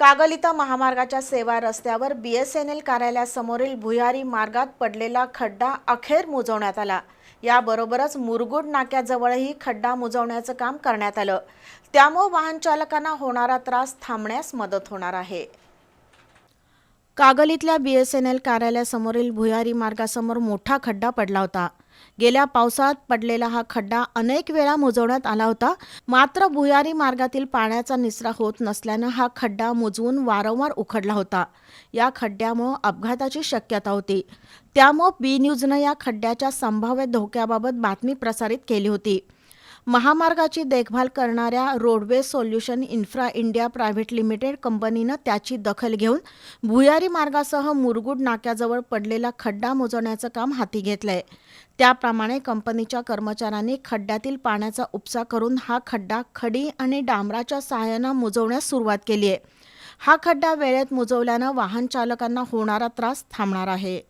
कागल इथं महामार्गाच्या सेवा रस्त्यावर बी एस एन एल कार्यालयासमोरील भुयारी मार्गात पडलेला खड्डा अखेर मुजवण्यात आला. याबरोबरच मुरगुड नाक्याजवळही खड्डा मुजवण्याचं काम करण्यात आलं. त्यामुळे वाहन चालकांना होणारा त्रास थांबण्यास मदत होणार आहे. कागल इथल्या बी एस एन एल कार्यालयासमोरील भुयारी मार्गासमोर मोठा खड्डा पडला होता. गेल्या पावसात पडलेला हा खड्डा अनेक वेळा मोजवण्यात आला होता. मात्र भुयारी मार्गातील पाण्याचा निचरा होत नसल्यानं हा खड्डा मोजवून वारंवार उखडला होता. या खड्ड्यामुळं अपघाताची शक्यता होती. त्यामुळं बी न्यूजनं या खड्ड्याच्या संभाव्य धोक्याबाबत बातमी प्रसारित केली होती. महामार्गाची देखभाल करणाऱ्या roadway solution infra India private limited कंपनीनं त्याची दखल घेऊन भुयारी मार्गासह मुरगुड नाक्याजवळ पडलेला खड्डा मोजवण्याचं काम हाती घेतलंय. त्याप्रमाणे कंपनीच्या कर्मचाऱ्यांनी खड्ड्यातील पाण्याचा उपसा करून हा खड्डा खडी आणि डांबराच्या सहाय्यानं मुजवण्यास सुरुवात केली आहे हा खड्डा वेळेत मुजवल्यानं वाहन चालकांना होणारा त्रास थांबणार आहे.